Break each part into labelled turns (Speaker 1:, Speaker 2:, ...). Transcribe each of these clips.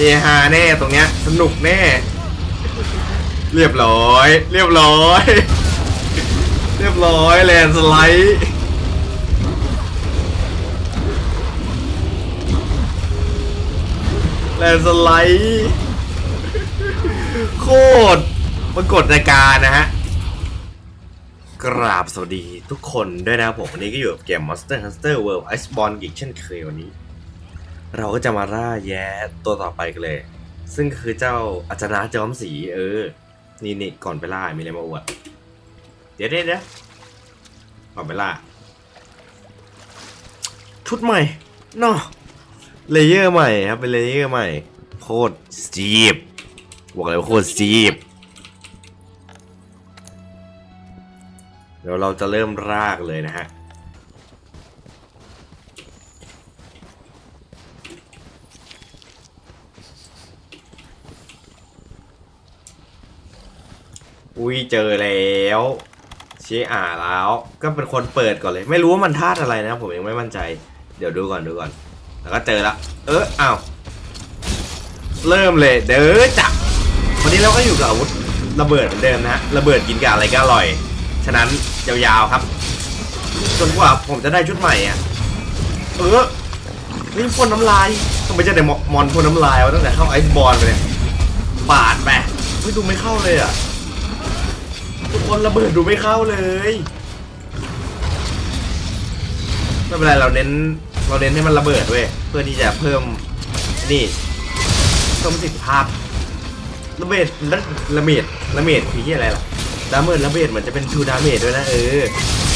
Speaker 1: เฮฮาแน่ตรงเนี้ยสนุกแน่ เรียบร้อย เรียบร้อย เรียบร้อยแลนสไลด์แลนสไลด์โคตรปรากฏในการณ์นะฮะ กราบสวัสดีทุกคนด้วยนะครับผม วันนี้ก็อยู่กับเกม Monster Hunter World Iceborne อีกเช่นเคยวันนี้ เราก็จะมาล่าแย้ตัวต่อไปกันเลย ซึ่งคือเจ้าอาจารย์จอมสีเออ นี่นี่ก่อนไปล่ามีอะไรมาอวด เดี๋ยวเดี๋ยวก่อนไปล่า ชุดใหม่นาะเลเยอร์ใหม่ครับ เป็นเลเยอร์ใหม่ โคตรสตีฟบอกเลยว่าโคตรสตีฟเดี๋ยวเราจะเริ่มรากเลยนะฮะ อุ้ยเจอแล้วเชียอ่าแล้ว ก็เป็นคนเปิดก่อนเลย ไม่รู้ว่ามันธาตุอะไรนะ ผมยังไม่มั่นใจ เดี๋ยวดูก่อนดูก่อน แล้วก็เจอละ เอออ้าวเริ่มเลย เด้อจับวันนี้เราก็อยู่กับอาวุธระเบิดเหมือนเดิมนะฮะระเบิดกินกับอะไรก็อร่อย ฉะนั้นยาวๆครับจนกว่าผมจะได้ชุดใหม่อะเออนี่พ่นน้ำลายทำไมจะได้มอนพ่นน้ำลายวะตั้งแต่เข้าไอซ์บอลไปเนี่ยปาดไปไม่ดูไม่เข้าเลยอะ ทุกคนระเบิดดูไม่เข้าเลยไม่เป็นไรเราเน้นเราเน้นให้มันระเบิดเว้ยเพื่อที่จะเพิ่มนี่เพิ่มประสิทธิภาพระเบิดระระเบิดระเบิดคือที่อะไรล่ะดาเมจระเบิดเหมือนจะเป็นชูดาเมจด้วยนะเออ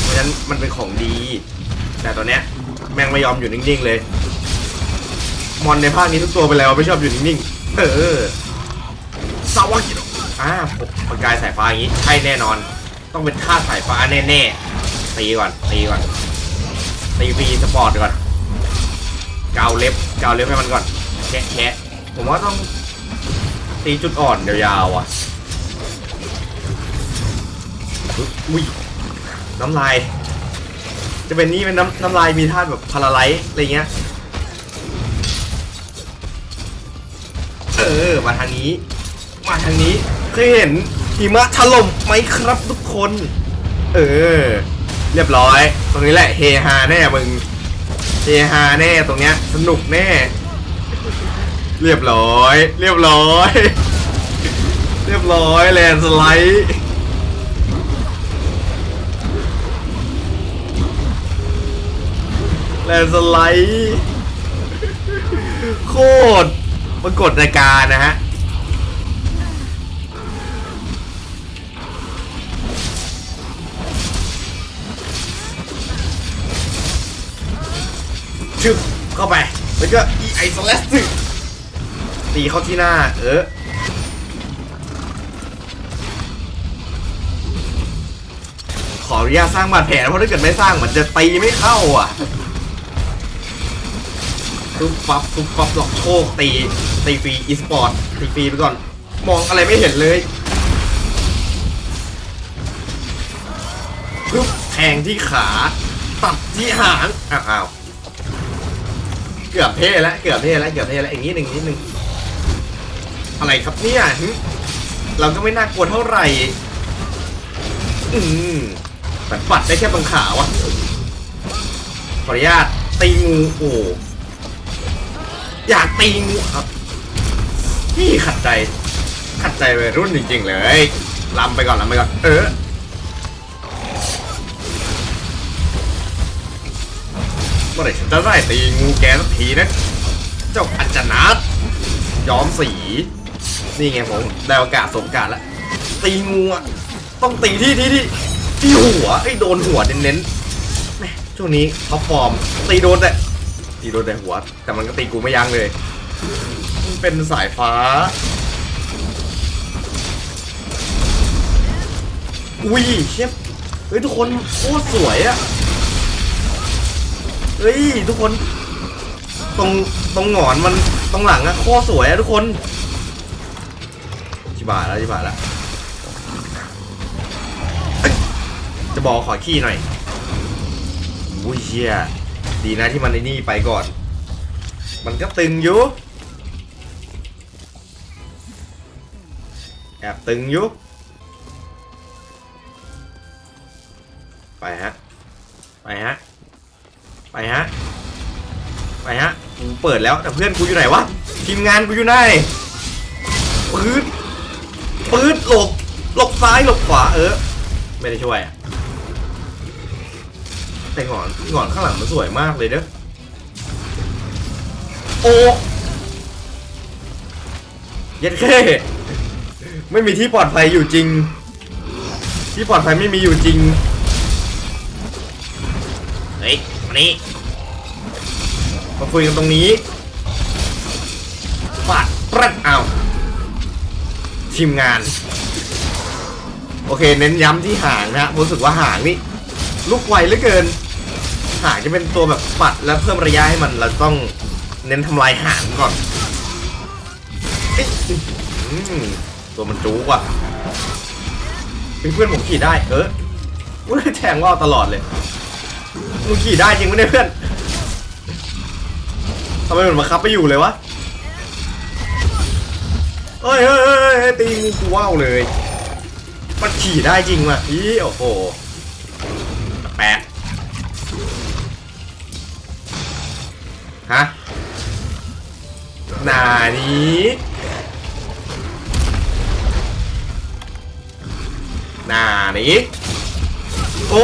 Speaker 1: เพราะฉะนั้นมันเป็นของดี แต่ตอนเนี้ยแม่งไม่ยอมอยู่นิ่งๆเลยมอนในภาคนี้ทุกตัวไปแล้วไม่ชอบอยู่นิ่งๆเออซาวากิโด อ่าประกายสายฟ้าอย่างนี้ใช่แน่นอน ต้องเป็นค่าสายฟ้าแน่ๆตีก่อนตีก่อนตีฟีสปอร์ตก่อนเกาเล็บเกาเล็บให้มันก่อนแคะแคะผมว่าต้องตีจุดอ่อนยาวๆอะอุ้ยน้ำลาย จะเป็นนี่เป็นน้ำน้ำลายมีธาตุแบบพาราไลท์อะไรเงี้ยเออมาทางนี้ มาทางนี้ เคยเห็นหิมะถล่มไหมครับทุกคน เออ เรียบร้อย ตรงนี้แหละเฮฮาแน่มึงเฮฮาแน่ตรงเนี้ยสนุกแน่ เรียบร้อย เรียบร้อย เรียบร้อยแลนสไลด์แลนสไลด์ โคตรปรากฏรายการนะฮะึบเข้าไป แล้วก็อีไอสแลสตีเข้าที่หน้า เออขออนุญาตสร้างบาดแผลเพราะถ้าเกิดไม่สร้างมันจะตีไม่เข้าอะปุ๊บปั๊บปุ๊บปั๊บหลอกโชคตีตีฟรีอีสปอร์ตตีฟรีไปก่อน มองอะไรไม่เห็นเลยปุ๊บแทงที่ขา ตัดที่หางอ้าว เกือบเท่แล้วเกือบเท่แล้วเกือบเท่แล้วอีกนิดหนึ่งนิดหนึ่งอะไรครับเนี่ยเราก็ไม่น่ากลัวเท่าไหร่ อืมแต่ปัดได้แค่ตรงขาวะขออนุญาตตีงูโอ้อยากตีงูครับนี่ขัดใจ ขัดใจวัยรุ่นจริงๆเลยลำไปก่อนลำไปก่อน เออ มื่อไหร่ฉันจะได้ตีงูแกสักทีนะ เจ้าอัจจนาตย้อมสี นี่ไงผมได้โอกาสสมกาสแล้วตีงูอะต้องตีที่ที่ที่ที่หัวไอ้โดนหัวเน้นๆแม่ช่วงนี้ท็อปฟอร์มตีโดนแต่ตีโดนแต่หัว แต่มันก็ตีกูไม่ยั้งเลยมันเป็นสายฟ้า อุ้ยเชฟเฮ้ยทุกคนโคตรสวยอะ เฮ้ยทุกคน ตรงตรงหงอนมันตรงหลังอะโคตรสวยอะทุกคนชิบาแล้วชิบาแล้วจะบอกขอขี้หน่อยอุ้ยเชี่ยดีนะที่มันไอ้นี่ไปก่อน มันก็ตึงอยู่แอบตึงอยุบไปฮะ ไปฮะ ไปฮะ ไปฮะ กูเปิดแล้วแต่เพื่อนกูอยู่ไหนวะ ทีมงานกูอยู่ไหนปืดปืดหลบ หลบซ้ายหลบขวาเออ ไม่ได้ช่วยอะแต่หงอนหงอนข้างหลังมันสวยมากเลยเด้อ โอ้เย็ดแค่ไม่มีที่ปลอดภัยอยู่จริง ที่ปลอดภัยไม่มีอยู่จริง มานี่มาคุยกันตรงนี้ปาดปรัดเอาทีมงาน โอเค เน้นย้ำที่หางนะฮะรู้สึกว่าหางนี่ลุกไวเหลือเกิน หางจะเป็นตัวแบบปัดแล้วเพิ่มระยะให้มันเราต้องเน้นทำลายหางก่อนเอ๊ะอืมตัวมันจู๊กว่ะเป็นเพื่อนผมขี่ได้ เอออุ้ยแทงว่าวตลอดเลย มึงขี่ได้จริงไหมเนี่ยเพื่อนทำไมหมันมาคับไปอยู่เลยวะเฮ้ยเฮ้ยเฮ้ยตีงูกูว่าวเลย มันขี่ได้จริงว่ะอีโอ้โหแปะฮะหนานี้หนานี้โอ้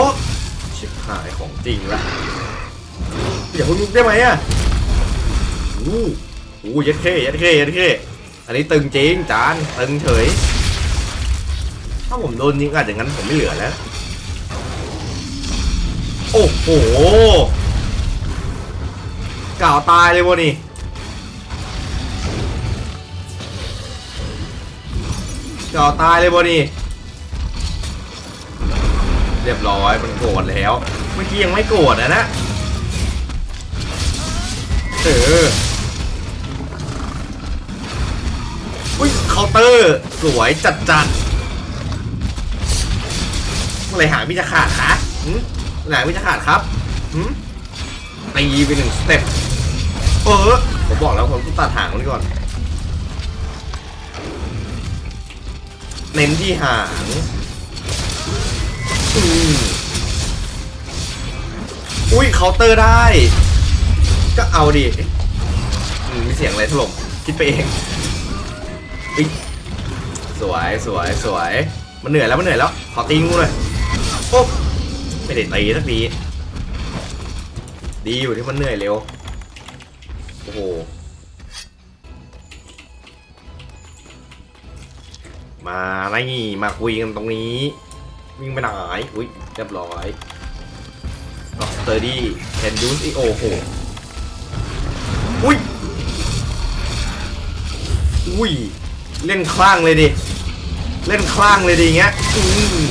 Speaker 1: หายของจริงละอย่าเพิ่งลุกได้ไหมอะอู้อู้ยัดเข้ยัดเข้ยัดเข้อันนี้ตึงจริงจานตึงเฉย ถ้าผมโดนยิงอาจจะงั้นผมไม่เหลือแล้ว โอ้โหก่าวตายเลยวะนี่ก่าวตายเลยวะนี่ เรียบร้อยมันโกรธแล้ว เมื่อกี้ยังไม่โกรธอะนะเอออุ้ยเคาน์เตอร์สวยจัดจัดๆเมื่อไรหางพี่จะขาดคะหืมเมื่อไหรหางพี่จะขาดครับหืมตีไปหนึ่งสเต็ปเออผมบอกแล้วผมต้องตัดหางมันก่อน เน้นที่หาง อุ้ยเคาน์เตอร์ได้ ก็เอาดิมีเสียงอะไรถล่มคิดไปเองอยสวยสวยสวย มันเหนื่อยแล้วมันเหนื่อยแล้ว ขอตีงูหน่อยโอ๊บไม่ได้ตีสักทีดีอยู่ที่มันเหนื่อยเร็ว โอ้โห มาอะไรนี่มาคุยกันตรงนี้ วิ่งไปไหนอุ้ยเรียบร้อยล็อกสเตอร์ดี้แคนยูสอีโอโหอุ้ยอุ้ยเล่นคลั่งเลยดิเล่นคลั่งเลยดิเงี้ยอืม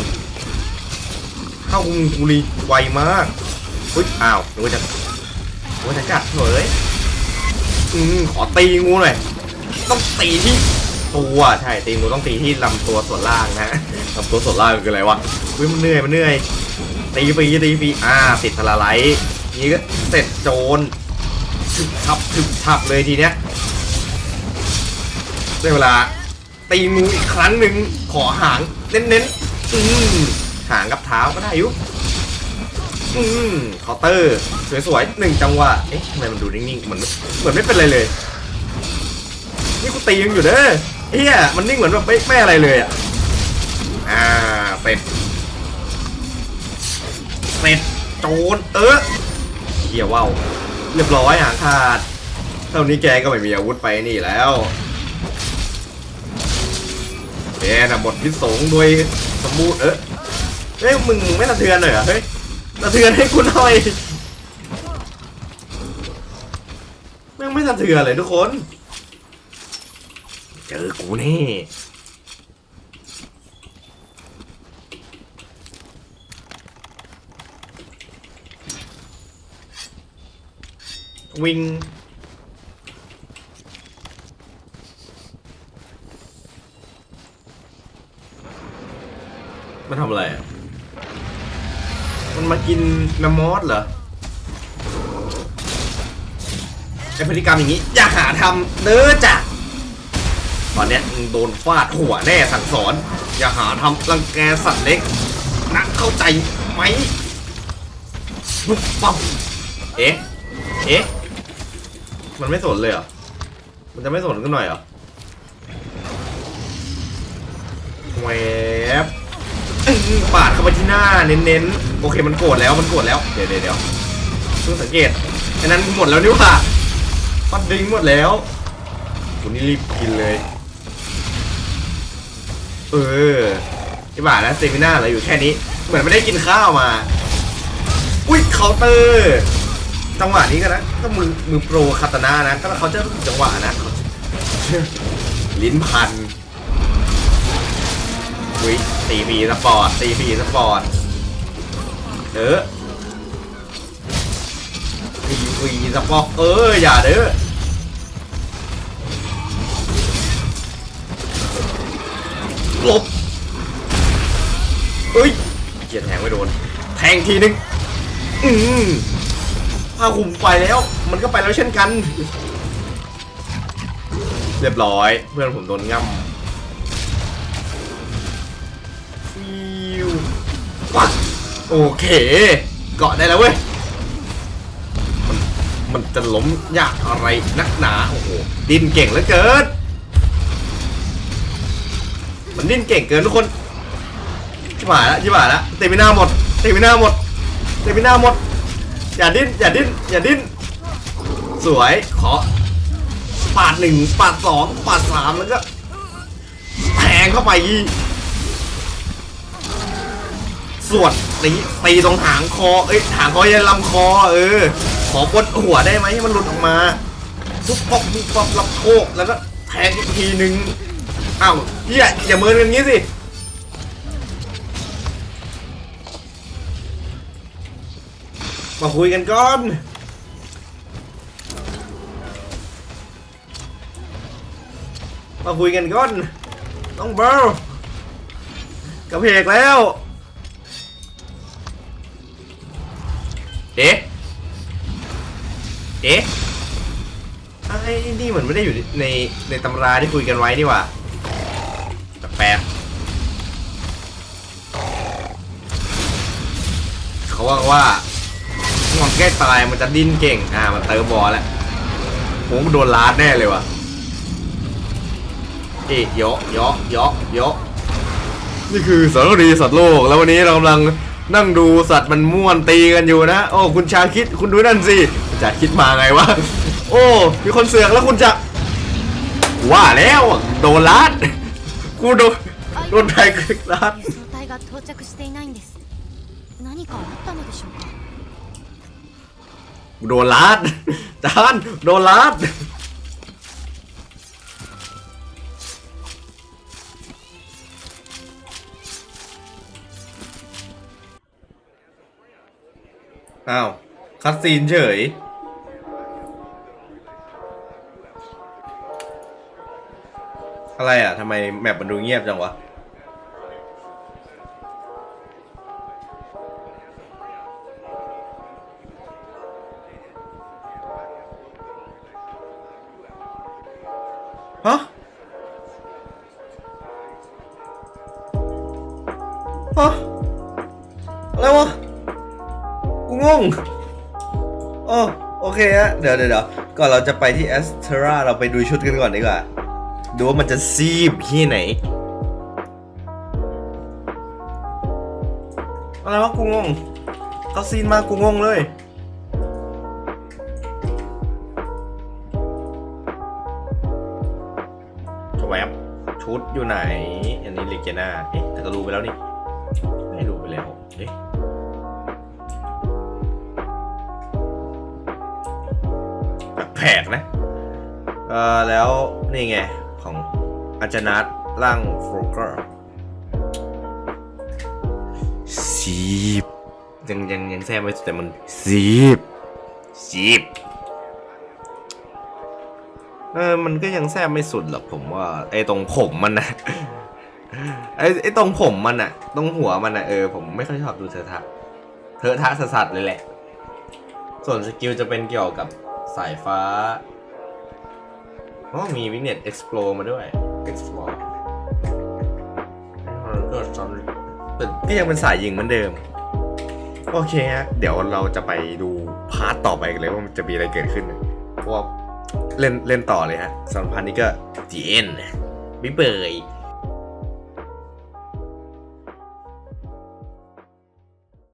Speaker 1: เข้ากุงกุลีไวมากอุ้ยอ้าวนึกว่าจะนึกว่าจะกัดเฉยอืมขอตีงูหน่อยต้องตีที่ ตัวใช่ตีงูต้องตีที่ลำตัวส่วนล่างนะลำตัวส่วนล่างคืออะไรวะอุ้ยมันเหนื่อยมันเหนื่อยตีฟรีตีฟรีอ่าติดทาราไลท์นี่ก็เสร็จโจรถึกทับถึกทับเลยทีเนี้ยได้เวลา ตีงูอีกครั้งหนึ่งขอหางเน้นๆอืมหางกับเท้าก็ได้ยุอืมเคาน์เตอร์สวยๆหนึ่งจังหวะเอ๊ะทำไมมันดูนิ่งๆเหมือนเหมือนไม่เป็นไรเลย นี่กูตียังอยู่เด้อ เฮียมันนิ่งเหมือนแบบไม่ไม่อะไรเลยอะ อ่าเสร็จเสร็จโจรเออเฮียว่าวเรียบร้อยหางขาด เท่านี้แกก็ไม่มีอาวุธไปนี่แล้วแกน่ะหมดพิสงโดยสมบูรณ์เออเฮ้ยมึงไม่สะเทือนเลยเหรอเฮ้ยสะเทือนให้กูหน่อยแม่งไม่สะเทือนเลยทุกคน จอกูแน่วิ่งมันทำอะไรอะ มันมากินแมมมอสเหรอไอพฤติกรรมอย่างนี้ อย่าหาทำเด้อจ้ะ ตอนเนี้ยเนี้ยมึงโดนฟาดหัวแน่สั่งสอน อย่าหาทำรังแกสัตว์เล็กนะเข้าใจไหมปุ๊บปั๊บเอ๊ะ เอ๊ะ มันไม่สนเลยเหรอ มันจะไม่สนกันหน่อยเหรอแหวบอื้อปาดเข้าไปที่หน้าเน้นๆ โอเคมันโกรธแล้วมันโกรธแล้ว เดี๋ยวเดี๋ยวเดี๋ยวเพิ่งสังเกตไอ้นั้นหมดแล้วนี่หว่าฟัดดริงก์หมดแล้วคุณนี่รีบกินเลย เออที่บ่านะเซมิน่าเหลือยู่แค่นี้ เหมือนไม่ได้กินข้าวมา อุ้ยเคาน์เตอร์จังหวะนี้ก็นะก็มือมือโปรคาตานานะก็เขาจะจังหวะนะ ลิ้นพันอุ้ยตีฟีสปอร์ตตีฟีสปอร์ตเออตีฟีสปอร์ตเอออย่าเด้อ หลบเอ้ยเกียร์แทงไม่โดน แทงทีนึง อืมผ้าคลุมไปแล้ว มันก็ไปแล้วเช่นกัน เรียบร้อย เพื่อนผมโดนง่ำฟิวปัดโอเค เกาะได้แล้วเว้ย มันมันจะล้มยากอะไรนักหนา โอ้โห ดินเก่งเหลือเกิน มันดิ้นเก่งเกินทุกคนชิบหายละชิบหายละเตมิน่าหมดเตมิน่าหมดเตมิน่าหมด อย่าดิ้นอย่าดิ้นอย่าดิ้นสวยขอปาดหนึ่งปาดสองปาดสามแล้วก็แทงเข้าไปสวนตีตีตรงหางคอเอ้ยหางคอยันลำคอ เออ ขอกดหัวได้ไหมให้มันหลุดออกมาปุ๊บปอกปุ๊บปอกรับโคกแล้วก็แทงอีกทีหนึ่ง อ้าวอย่าอย่าเมินกันงี้สิ มาคุยกันก่อนมาคุยกันก่อนน้องเบิร์ลกระเพกแล้ว เอ๊ะ เอ๊ะไอ้นี่เหมือนไม่ได้อยู่ในในตำราที่คุยกันไว้นี่หว่า แปลกเขาว่าว่างอนแก้ตายมันจะดิ้นเก่ง อ่า มันเติมบอลแล้วผมโดนลาดแน่เลยว่ะเอ๊ะเยอะเยอะเยอะเยอะนี่คือสารคดีสัตว์โลก แล้ววันนี้เรากำลังนั่งดูสัตว์มันม่วนตีกันอยู่นะ โอ้ คุณชาคิด คุณดูนั่นสิคุณชาคิดมาไงวะ โอ้ มีคนเสือกแล้วคุณจะ ว่าแล้ว โดนลาด กูโดน โดนไทยคลิกลาด
Speaker 2: 輸送隊が到着していないんです何かあったのでしょうか
Speaker 1: โดนลาด จานโดนลาด อ้าว คัดซีนเฉย อะไรอะทำไมแมปมันดูเงียบจังวะ ฮะ ฮะ อะไรวะ กูงงโอ้โอเคฮะ เดี๋ยวเดี๋ยวก่อนเราจะไปที่แอสเทราเราไปดูชุดกันก่อนดีกว่า ดูว่ามันจะซีบที่ไหนอะไรวะกูงงเขาซีนมากูงงเลยแวบชุดอยู่ไหน อันนี้เลเกน่าเอ๊ะแต่ก็รู้ไปแล้วนี่ ไม่รู้ไปแล้ว เอ๊ะแปลกๆนะ เอ่อแล้วนี่ไง ของอาจารย์นัทร่างโฟกเกอร์ซีบยังยังยังแซมไว้แต่มันซีบซีบเออมันก็ยังแทบไม่สุดหรอกผมว่า ไอ้ตรงผมมันนะไอ้ไอ้ตรงผมมันอะตรงหัวมันอะเออผมไม่ค่อยชอบดูเทอะทะเทอะทะสัสๆเลยแหละ ส่วนสกิลจะเป็นเกี่ยวกับสายฟ้า อ๋อมีวิกเน็ตเอ็กซ์โปรมาด้วยอ explore ก็ตอนแต่ก็ยังเป็นสายยิงเหมือนเดิม โอเคฮะ เดี๋ยวเราจะไปดูพาร์ทต่อไปกันเลยว่ามันจะมีอะไรเกิดขึ้นเพราะว่าเล่นเล่นต่อเลยฮะสำหรับพาร์ทนี้ก็ GN บิ๊กเบย